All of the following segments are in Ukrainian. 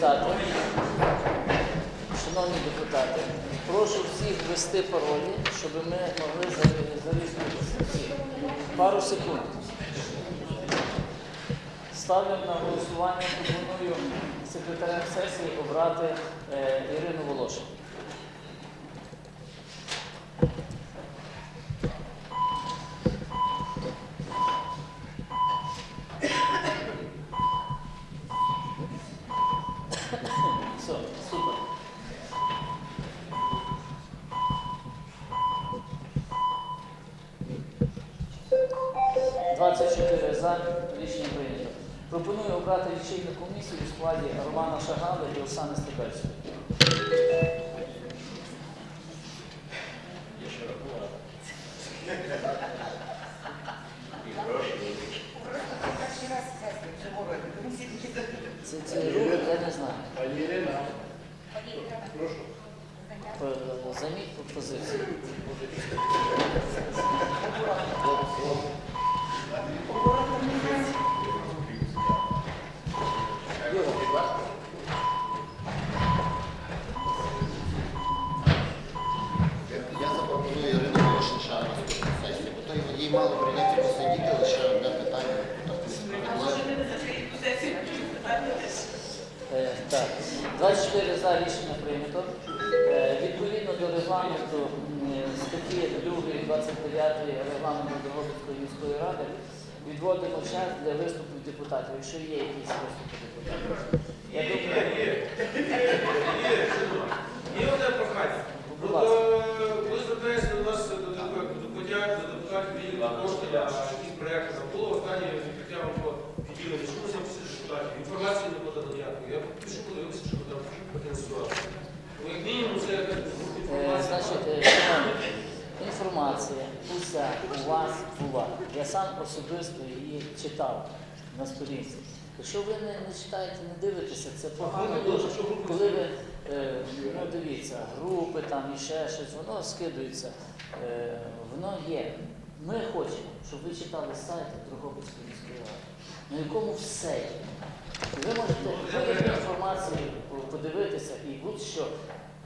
депутати, шановні депутати, прошу всіх ввести паролі, щоб ми могли заре- зареєструватися. Пару секунд. Ставлю на голосування, пропоную секретарем сесії обрати е, Ірину 24 за рішення прийнято. Пропоную обрати лічильну комісію у складі Романа Шагали і Оксани Стебельської. Це, це рубрик, я не знаю. Пані Ірина. Е, займіть позицію. Так, 24 за рішення прийнято. Е, Відповідно до регламенту статті 2 29 регламенту Дрогобицької міської ради відводимо час для виступів депутатів, якщо є якісь виступи депутатів. Я думаю, Є одне прохання. Будь ласка. е, Коли до нас до подяк, до депутатів відділу кошти на якісь проекти, там було останнє відкриття по відділенні, що ми записали депутатів, інформації не подано ніякої. Я пишу, подивився, що там потенціювати. Ну, як мінімум, це якась. Значить, е, інформація уся у вас була. Я сам особисто її читав на сторінці. Якщо ви не, не читаєте, не дивитеся, це погано дуже. Коли ви, е, ну дивіться, групи там і ще щось, воно скидується, е, воно є. Ми хочемо, щоб ви читали сайт Дрогобицької міської ради, на якому все є. Ви можете будь-яку інформацію подивитися і будь-що.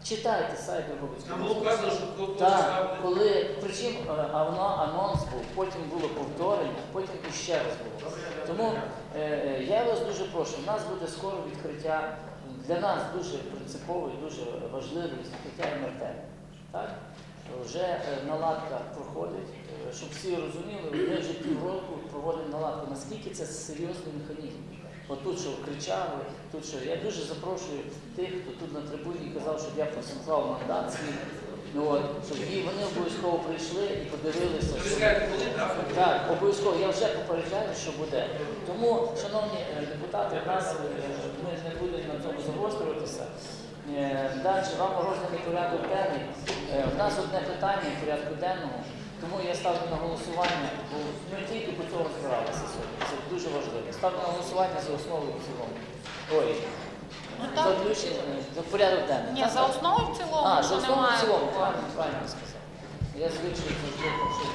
Читайте сайт Дрогобицької Там було ради. що коли Так, коли причому е, а воно анонс був, потім було повторення, потім іще раз було. Тому е, е, я вас дуже прошу, у нас буде скоро відкриття для нас дуже принципове і дуже важливе відкриття МРТ. Так? Вже е, наладка проходить, щоб всі розуміли, ми вже півроку проводимо наладку, наскільки це серйозний механізм. От тут що кричали, тут що я дуже запрошую тих, хто тут на трибуні казав, щоб я просунував мандат свій. Ну от, щоб і вони обов'язково прийшли і подивилися. Що- так? обов'язково. Я вже попереджаю, що буде. Тому, шановні е, депутати, нас е, ми не будемо на цьому загострюватися. Е, Далі вам розданий порядок денний. В нас одне питання в порядку денному, тому я ставлю на голосування, бо ми тільки по цьому збиралися сьогодні. Це дуже важливо. Ставлю на голосування за основу і в цілому. Ой, ну за включення, за порядок денний. Ні, Так, за так. основу і в цілому, А, що за основу в немає. цілому, правильно, правильно сказав. Я звичайно завжди там щось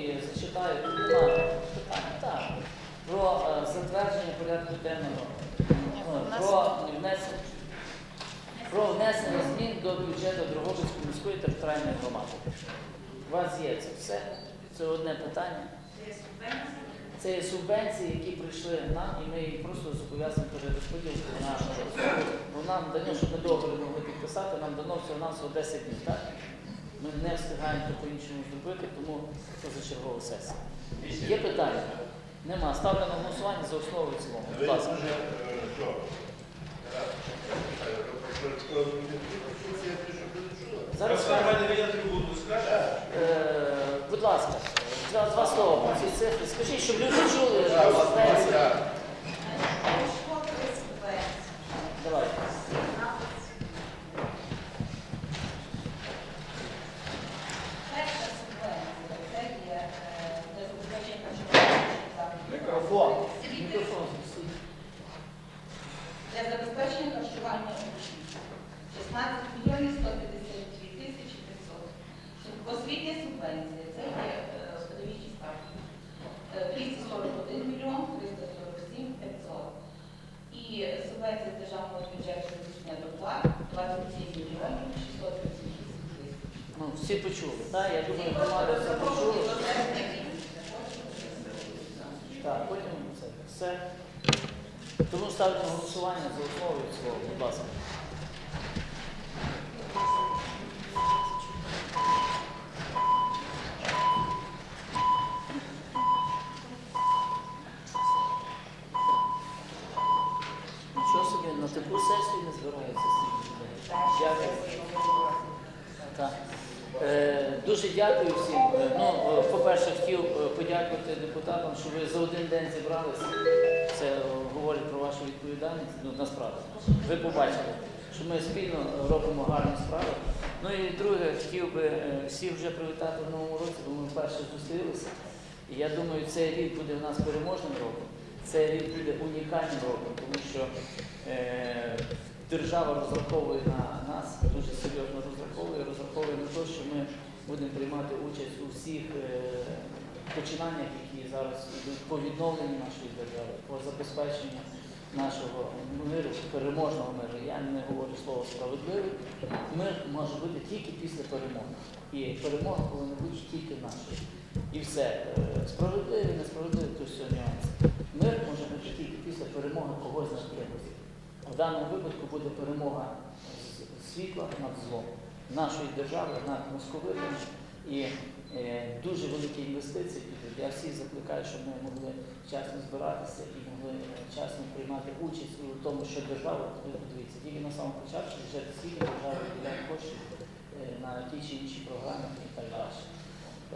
і зачитаю питання так, про е, затвердження порядку денного. Ну, про внесення про внесення змін до бюджету Дрогобицької міської територіальної громади. У вас є це все. Це одне питання. Це є субвенції, які прийшли нам, і ми їх просто зобов'язані перерозподілити на нашу нам дано, щоб ми договір могли підписати, нам дано всього всього 10 днів, так? Ми не встигаємо по-іншому зробити, тому це за чергова сесія. Є питання? Нема. Ставлю на голосування за основу і цілому. Будь ласка. Дуже, е? Зараз. Е, будь ласка, два, два слова про ці цифри. Скажіть, щоб люди чули е, Мікрофон. Мікрофон. Для забезпечення харчування учнів 16 мільйонів 152 тисячі 500. Освітня субвенція, це є е, подовічні ставки. Е, 241 мільйон 347 500. І субвенція з державного бюджету річне доклад 27 мільйонів 638 тисяч. Ну, всі почули, так? Я думаю, громада все почула. Так, потім це все. Тому ставлю голосування за основу в будь ласка. Нічого собі, на таку сесію не збирається стільки людей. Дякую. Так. Е, Дуже дякую всім. Е, Ну, е, по-перше, хотів е, подякувати депутатам, що ви за один день зібралися. Це говорить про вашу відповідальність. Ну, насправді. Ви побачили, що ми спільно робимо гарні справи. Ну і друге, хотів би е, всіх вже привітати в новому році, бо ми вперше зустрілися. І я думаю, цей рік буде в нас переможним роком. Цей рік буде унікальним роком, тому що е, держава розраховує на нас, дуже серйозно розраховує, розраховує на те, що ми будемо приймати участь у всіх е, починаннях, які зараз йдуть по відновленню нашої держави, по забезпеченню нашого миру, переможного миру. Я не говорю слово справедливий. Мир може бути тільки після перемоги. І перемога повинна бути тільки нашою. І все. Е, Справедливий, несправедливий, то все нюанси. Мир може бути тільки після перемоги когось над кимось. В даному випадку буде перемога світла над злом нашої держави, над московитами. Дуже великі інвестиції підуть. Я всіх закликаю, щоб ми могли вчасно збиратися і могли е, вчасно приймати участь у тому, що держава подивіться. Тільки на самому початку вже скільки держава виділяє коштів е, на ті чи інші програми і так далі.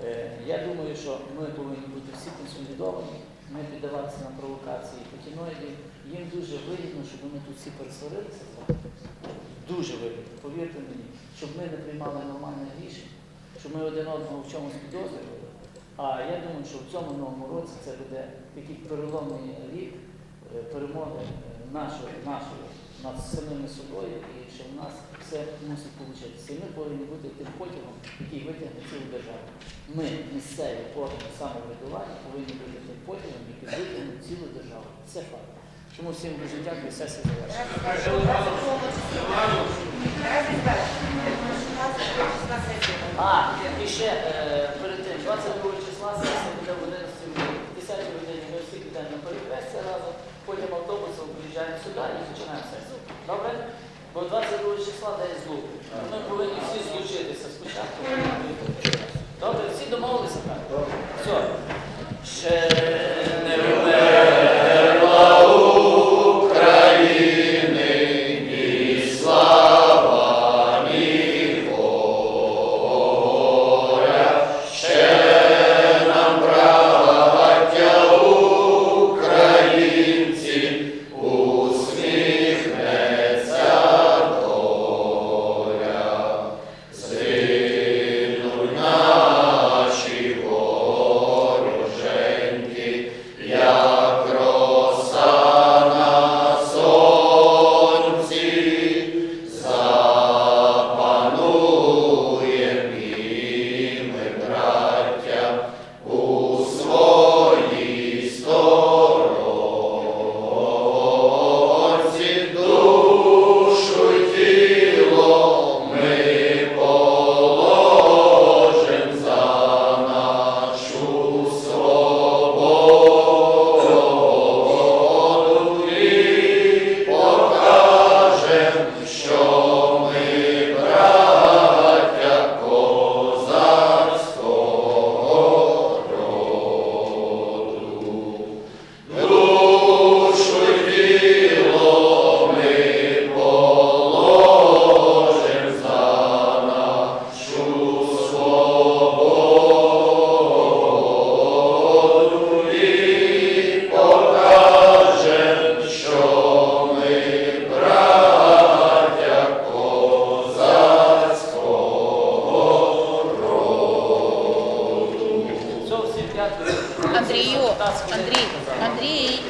Е, Я думаю, що ми повинні бути всі консолідовані, не піддаватися на провокації путіноїдів. Їм дуже вигідно, щоб ми тут всі пересварилися. Дуже вигідно, повірте мені, щоб ми не приймали нормальних рішень, щоб ми один одного в чомусь підозрювали. А я думаю, що в цьому новому році це буде такий переломний рік е, перемоги нашої, нашої над самими собою, і що в нас все мусить получитися. І ми повинні бути тим потягом, який витягне цілу державу. Ми, місцеві органи самоврядування, повинні бути тим потягом, який витягне цілу державу. Це факт. Тому всім дуже дякую, сесія завершена. А, і ще е, перед тим, 22 числа сесія буде в 11 годині. В 10 годині ми всі підемо на перехрестя разом, потім автобусом приїжджаємо сюди і починаємо сесію. Добре? Бо 22 числа день злук. Ми повинні всі злучитися спочатку. Добре, всі домовилися так? Добре. Все. Ще Андрій.